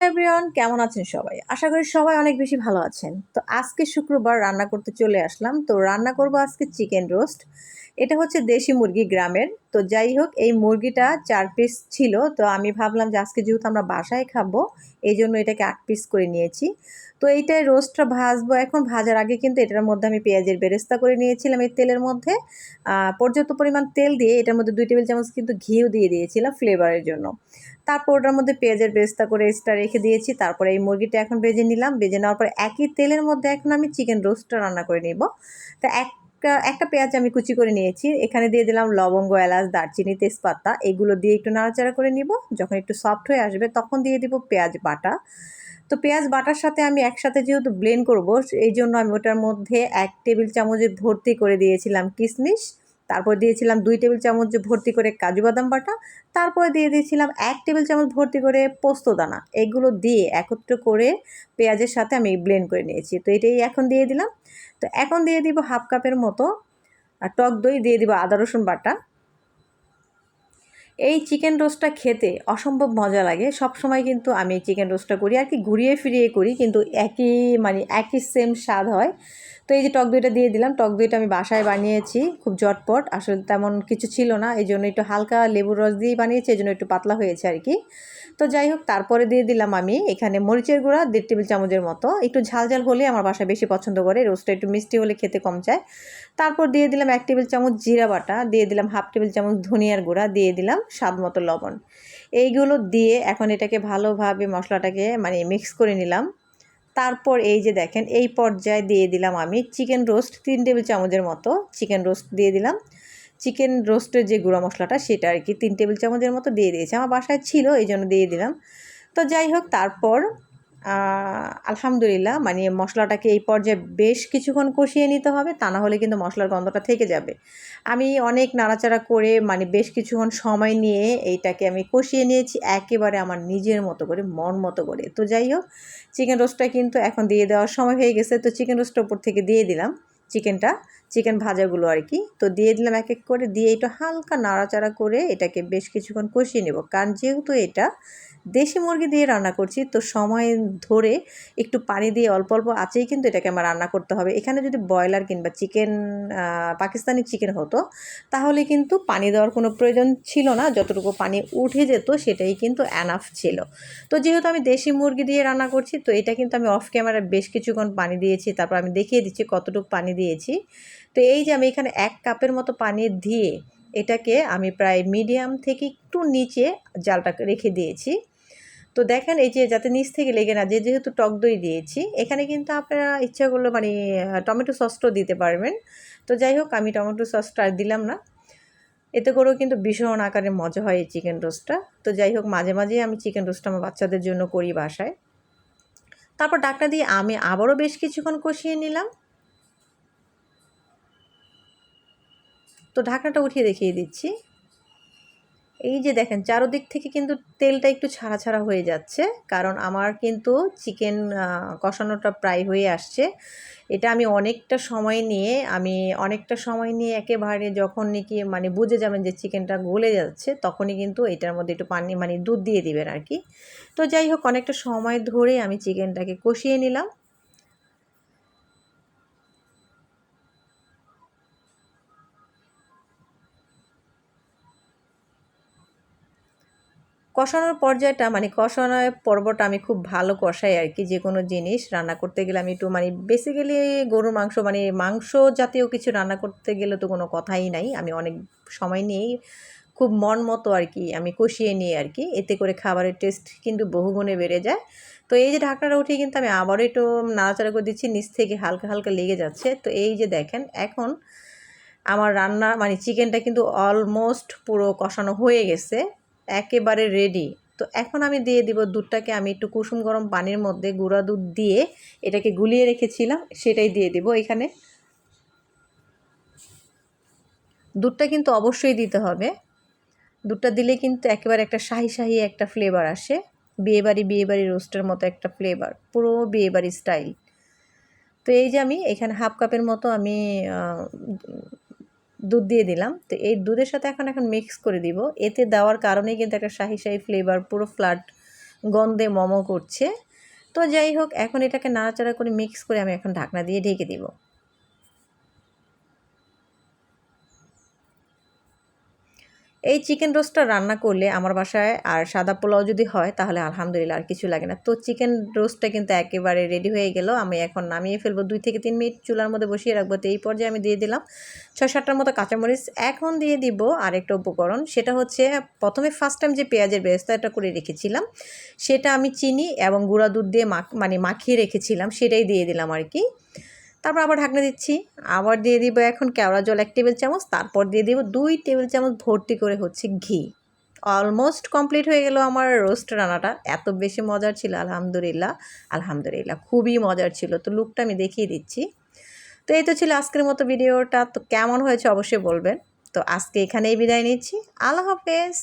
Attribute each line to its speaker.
Speaker 1: Everyone কেমন আছেন সবাই? আশা করি সবাই অনেক বেশি ভালো আছেন। তো আজকে শুক্রবার রান্না করতে চলে আসলাম। তো রান্না করব আজকে চিকেন রোস্ট এটা হচ্ছে দেশি মুরগি গ্রামের। তো যাই হোক, এই মুরগিটা চার পিস ছিল। তো আমি ভাবলাম যে আজকে যেহেতু আমরা বাসায় খাব, এই জন্য এটাকে আট পিস করে নিয়েছি। তো এইটাই রোস্টটা ভাজবো। এখন ভাজার আগে কিন্তু এটার মধ্যে আমি পেঁয়াজের বেরেস্তা করে নিয়েছিলাম এই তেলের মধ্যে। পর্যাপ্ত পরিমাণ তেল দিয়ে এটার মধ্যে দুই টেবিল চামচ কিন্তু ঘিও দিয়ে দিয়েছিলাম ফ্লেভারের জন্য। তারপর ওটার মধ্যে পেঁয়াজের বেস্তা করে এক্সট্রা রেখে দিয়েছি। তারপরে এই মুরগিটা এখন ভেজে নিলাম। ভেজে নেওয়ার পর একই তেলের মধ্যে এখন আমি চিকেন রোস্টটা রান্না করে নিব। তা একটা একটা পেঁয়াজ আমি কুচি করে নিয়েছি। এখানে দিয়ে দিলাম লবঙ্গ, এলাচ, দারচিনি, তেজপাতা। এগুলো দিয়ে একটু নাড়াচাড়া করে নিব। যখন একটু সফট হয়ে আসবে তখন দিয়ে দিব পেঁয়াজ বাটা। তো পেঁয়াজ বাটার সাথে আমি একসাথে যেহেতু ব্লেন্ড করব, এই জন্য আমি ওটার মধ্যে এক টেবিল চামচের ভর্তি করে দিয়েছিলাম কিশমিশ তারপর দিয়েছিলাম দুই টেবিল চামচ ভর্তি করে কাজু বাদাম বাটা, তারপরে দিয়ে দিয়েছিলাম এক টেবিল চামচ ভর্তি করে পোস্ত দানা। এগুলো দিয়ে একত্র করে পেঁয়াজের সাথে আমি ব্লেন্ড করে নিয়েছি। তো এটাই এখন দিয়ে দিলাম। তো এখন দিয়ে দিব হাফ কাপের মতো, আর টক দই দিয়ে দিব আদা রসুন বাটা। এই চিকেন রোস্টটা খেতে অসম্ভব মজা লাগে। সব সময় কিন্তু আমি চিকেন রোস্টটা করি, আর কি ঘুরিয়ে ফিরিয়ে করি, কিন্তু একই মানে একই সেম স্বাদ হয়। তো এই যে টক দইটা দিয়ে দিলাম, টক দইটা আমি বাসায় বানিয়েছি খুব জটপট আসলে তেমন কিছু ছিল না এই জন্য একটু হালকা লেবুর রস দিয়েই বানিয়েছি এই জন্য একটু পাতলা হয়েছে আর কি। তো যাই হোক, তারপরে দিয়ে দিলাম আমি এখানে মরিচের গুঁড়া, দেড় টেবিল চামচের মতো। একটু ঝাল ঝাল হলে আমার বাসায় বেশি পছন্দ করে রোস্টটা একটু মিষ্টি হলে খেতে কম চায়। তারপর দিয়ে দিলাম এক টেবিল চামচ জিরা বাটা, দিয়ে দিলাম হাফ টেবিল চামচ ধনিয়ার গুঁড়া, দিয়ে দিলাম। স্বাদ মতো লবণ। এইগুলো দিয়ে এখন এটাকে ভালোভাবে মশলাটাকে মানে মিক্স করে নিলাম। তারপর এই যে দেখেন, এই পর্যায়ে দিয়ে দিলাম আমি চিকেন রোস্ট তিন টেবিল চামচের মতো চিকেন রোস্ট দিয়ে দিলাম। চিকেন রোস্টের যে গুঁড়া মশলাটা সেটা আর কি তিন টেবিল চামচের মতো দিয়ে দিয়েছি। আমার বাসায় ছিল এই জন্য দিয়ে দিলাম। তো যাই হোক, তারপর আলহামদুলিল্লাহ মানে মশলাটাকে এই পর্যায়ে বেশ কিছুক্ষণ কষিয়ে নিতে হবে, তা না হলে কিন্তু মশলার গন্ধটা থেকে যাবে। আমি অনেক নাড়াচাড়া করে মানে বেশ কিছুক্ষণ সময় নিয়ে এইটাকে আমি কষিয়ে নিয়েছি, একেবারে আমার নিজের মতো করে, মন মতো করে। তো যাই হোক, চিকেন রোস্টটা কিন্তু এখন দিয়ে দেওয়ার সময় হয়ে গেছে, তো চিকেন রোস্টটা উপর থেকে দিয়ে দিলাম। চিকেনটা, চিকেন ভাজাগুলো আর কি তো দিয়ে দিলাম এক এক করে, দিয়ে এটা হালকা নাড়াচাড়া করে এটাকে বেশ কিছুক্ষণ কষিয়ে নেব। কারণ যেহেতু এটা দেশি মুরগি দিয়ে রান্না করছি, তো সময় ধরে একটু পানি দিয়ে অল্প অল্প আছেই কিন্তু এটাকে আমার রান্না করতে হবে। এখানে যদি ব্রয়লার কিংবা চিকেন পাকিস্তানি চিকেন হতো, তাহলে কিন্তু পানি দেওয়ার কোনো প্রয়োজন ছিল না। যতটুকু পানি উঠে যেত, সেটাই কিন্তু অ্যানাফ ছিল। তো যেহেতু আমি দেশি মুরগি দিয়ে রান্না করছি, তো এটা কিন্তু আমি অফ ক্যামেরায় বেশ কিছুক্ষণ পানি দিয়েছি, তারপর আমি দেখিয়ে দিচ্ছি কতটুকু পানি দিয়েছি। তো এই যে আমি এখানে এক কাপের মতো পানি দিয়ে এটাকে আমি প্রায় মিডিয়াম থেকে একটু নিচে জালটা রেখে দিয়েছি। তো দেখেন এই যে যাতে নিচ থেকে লেগে না যে যেহেতু টক দই দিয়েছি, এখানে কিন্তু আপনারা ইচ্ছা করল মানে টমেটো সসটাও দিতে পারবেন। তো যাই হোক, আমি টমেটো সসটা আর দিলাম না। এতে করেও কিন্তু ভীষণ আকারে মজা হয় এই চিকেন রোস্টটা। তো যাই হোক, মাঝে মাঝে আমি চিকেন রোস্টটা আমার বাচ্চাদের জন্য করি বাসায়। তারপর ডাকটা দিয়ে আমি আবারও বেশ কিছুক্ষণ কষিয়ে নিলাম। তো ঢাকনাটা উঠিয়ে দেখিয়ে দিচ্ছি। এই যে দেখেন, চারোদিক থেকে কিন্তু তেলটা একটু ছাড়া ছাড়া হয়ে যাচ্ছে, কারণ আমার কিন্তু চিকেন কষানোটা প্রায় হয়ে আসছে। এটা আমি অনেকটা সময় নিয়ে, আমি অনেকটা সময় নিয়ে একেবারে যখন নাকি মানে বুঝে যাবেন যে চিকেনটা গলে যাচ্ছে, তখনই কিন্তু এটার মধ্যে একটু পানি মানে দুধ দিয়ে দিবেন আর কি। তো যাই হোক, অনেকটা সময় ধরে আমি চিকেনটাকে কষিয়ে নিলাম। কষানোর পর্যায়টা মানে কষানোর পর্বটা আমি খুব ভালো কষাই আর কি যে কোনো জিনিস রান্না করতে গেলে আমি একটু মানে বেসিক্যালি গরুর মাংস মানে মাংস জাতীয় কিছু রান্না করতে গেলে তো কোনো কথাই নাই। আমি অনেক সময় নিয়েই খুব মন মতো আর কি, আমি কষিয়ে নিই আর কি, এতে করে খাবারের টেস্ট কিন্তু বহুগুণে বেড়ে যায়। তো এই যে ঢাকনাটা উঠিয়ে কিন্তু আমি আবারও একটু নাড়াচাড়া করে দিচ্ছি, নিচ থেকে হালকা হালকা লেগে যাচ্ছে। তো এই যে দেখেন, এখন আমার রান্না মানে চিকেনটা কিন্তু অলমোস্ট পুরো কষানো হয়ে গেছে। একেবারে রেডি তো এখন আমি দিয়ে দিব দুধটাকে, আমি একটু কুসুম গরম পানির মধ্যে গুঁড়া দুধ দিয়ে এটাকে গুলিয়ে রেখেছিলাম, সেটাই দিয়ে দেব এখানে। দুধটা কিন্তু অবশ্যই দিতে হবে। দুধটা দিলে কিন্তু একেবারে একটা শাহি শাহি একটা ফ্লেভার আসে। বিয়েবাড়ি বিয়েবাড়ি রোস্টের মতো একটা ফ্লেভার পুরো বিয়েবাড়ি স্টাইল তো এই যে আমি এখানে হাফ কাপের মতো আমি দুধ দিয়ে দিলাম। তো এই দুধের সাথে এখন এখন মিক্স করে দিব। এতে দেওয়ার কারণেই কিন্তু একটা শাহি শাহি ফ্লেভার পুরো ফ্ল্যাট গন্ধে মোমো করছে। তো যাই হোক, এখন এটাকে নাড়াচাড়া করে মিক্স করে আমি এখন ঢাকনা দিয়ে ঢেকে দিব। এই চিকেন রোস্টটা রান্না করলে আমার বাসায় আর সাদা পোলাও যদি হয়, তাহলে আলহামদুলিল্লাহ আর কিছু লাগে না। তো চিকেন রোস্টটা কিন্তু একেবারে রেডি হয়ে গেল। আমি এখন নামিয়ে ফেলব দুই থেকে তিন মিনিট চুলার মধ্যে বসিয়ে রাখব। তো এই পর্যায়ে আমি দিয়ে দিলাম ছয় সাতটার মতো কাঁচামরিচ। এখন দিয়ে দিব আরেকটা উপকরণ। সেটা হচ্ছে প্রথমে ফার্স্ট টাইম যে পেঁয়াজের ব্যবস্থাটা করে রেখেছিলাম, সেটা আমি চিনি এবং গুঁড়া দুধ দিয়ে মাখ মানে মাখিয়ে রেখেছিলাম, সেটাই দিয়ে দিলাম আর কি। তারপর আবার ঢাকনা দিচ্ছি। আবার দিয়ে দিব এখন কেওড়া জল এক টেবিল চামচ, তারপর দিয়ে দিব দুই টেবিল চামচ ভর্তি করে হচ্ছে ঘি। অলমোস্ট কমপ্লিট হয়ে গেল আমার রোস্ট রান্নাটা। এত বেশি মজার ছিল, আলহামদুলিল্লাহ। আলহামদুলিল্লাহ, খুবই মজার ছিল। তো লুকটা আমি দেখিয়ে দিচ্ছি। তো এই তো ছিল আজকের মতো ভিডিওটা তো কেমন হয়েছে অবশ্যই বলবেন। তো আজকে এখানেই বিদায় নিচ্ছি। আল্লাহ হাফেজ।